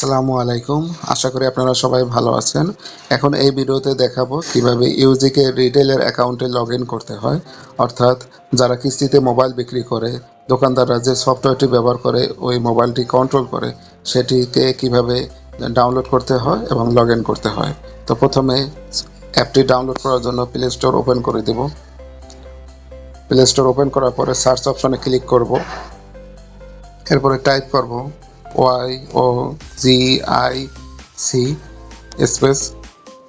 আসসালামু আলাইকুম। আশা করি আপনারা সবাই ভালো আছেন। এখন এই ভিডিওতে দেখাবো কীভাবে ইউজিকে রিটেলের অ্যাকাউন্টে লগ করতে হয়। অর্থাৎ যারা কিস্তিতে মোবাইল বিক্রি করে, দোকানদাররা যে সফটওয়্যারটি ব্যবহার করে, ওই মোবাইলটি কন্ট্রোল করে, সেটিকে কীভাবে ডাউনলোড করতে হয় এবং লগ করতে হয়। তো প্রথমে অ্যাপটি ডাউনলোড করার জন্য প্লে স্টোর ওপেন করে দেব। প্লে স্টোর ওপেন করার পরে সার্চ অপশনে ক্লিক করব। এরপরে টাইপ করব। Y O G I C space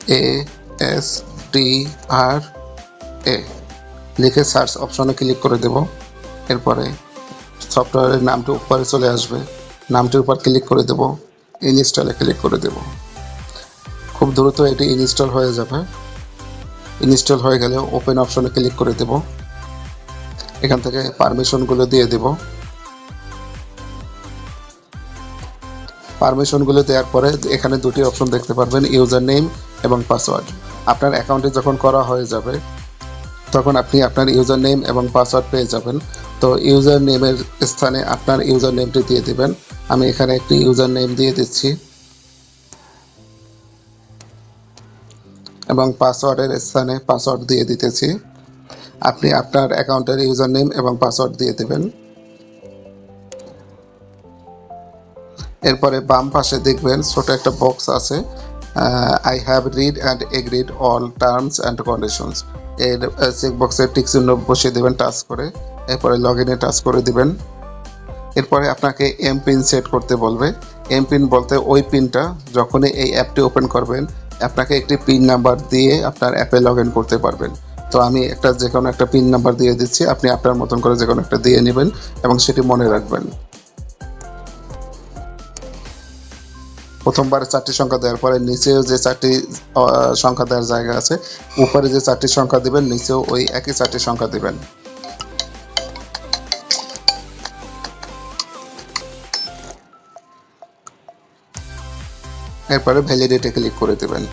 A S T R A লিখে সার্চ অপশনে ক্লিক করে দেব। এরপরে সফটওয়্যারের নামটি উপরে চলে আসবে। নামটির উপর ক্লিক করে দেব। ইনস্টলে ক্লিক করে দেব। খুব দ্রুত এটি ইনস্টল হয়ে যাবে। ইনস্টল হয়ে গেলে ওপেন অপশনে ক্লিক করে দেব। এখান থেকে পারমিশনগুলো দিয়ে দেব। পারমিশনগুলো দেওয়ার পরে এখানে দুটি অপশন দেখতে পারবেন ইউজার নেম এবং পাসওয়ার্ড আপনার অ্যাকাউন্টে যখন করা হয়ে যাবে, তখন আপনি আপনার ইউজার নেম এবং পাসওয়ার্ড পেয়ে যাবেন। তো ইউজার নেমের স্থানে আপনার ইউজার নেমটি দিয়ে দিবেন। আমি এখানে একটি ইউজার নেম দিয়ে দিচ্ছি। এবং পাসওয়ার্ডের স্থানে পাসওয়ার্ড দিয়ে দিতেছি। আপনি আপনার অ্যাকাউন্টের ইউজার নেম এবং পাসওয়ার্ড দিয়ে দেবেন। এরপরে বাম পাশে দেখবেন ছোট একটা বক্স আছে। I have read and agreed all terms and conditions এর চেক বক্সের টিক চিহ্ন বসিয়ে দেবেন টাচ করে। এরপরে লগ ইনে টাচ করে দিবেন। এরপরে আপনাকে এম পিন সেট করতে বলবে। এম পিন বলতে ওই পিনটা যখনই এই অ্যাপটি ওপেন করবেন, আপনাকে একটি পিন নাম্বার দিয়ে আপনার অ্যাপে লগ ইন করতে পারবেন। তো আমি একটা যে কোনো একটা পিন নাম্বার দিয়ে দিচ্ছি, আপনি আপনার মতন করে যে কোনো একটা দিয়ে নেবেন এবং সেটি মনে রাখবেন। প্রথমবার চারটি সংখ্যা দেওয়ার পরে নিচেও যে চারটি সংখ্যা দেওয়ার জায়গা আছে, উপরে যে চারটি সংখ্যা দিবেন, নিচেও ওই একই চারটি সংখ্যা দিবেন। এরপরে ভ্যালিডেটে ক্লিক করে দেবেন।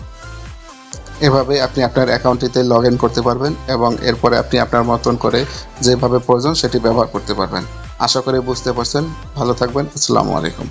এভাবে আপনি আপনার অ্যাকাউন্টটিতে লগ ইন করতে পারবেন এবং এরপরে আপনি আপনার মতন করে যেভাবে প্রয়োজন সেটি ব্যবহার করতে পারবেন। আশা করি বুঝতে পারছেন। ভালো থাকবেন। আসসালামু আলাইকুম।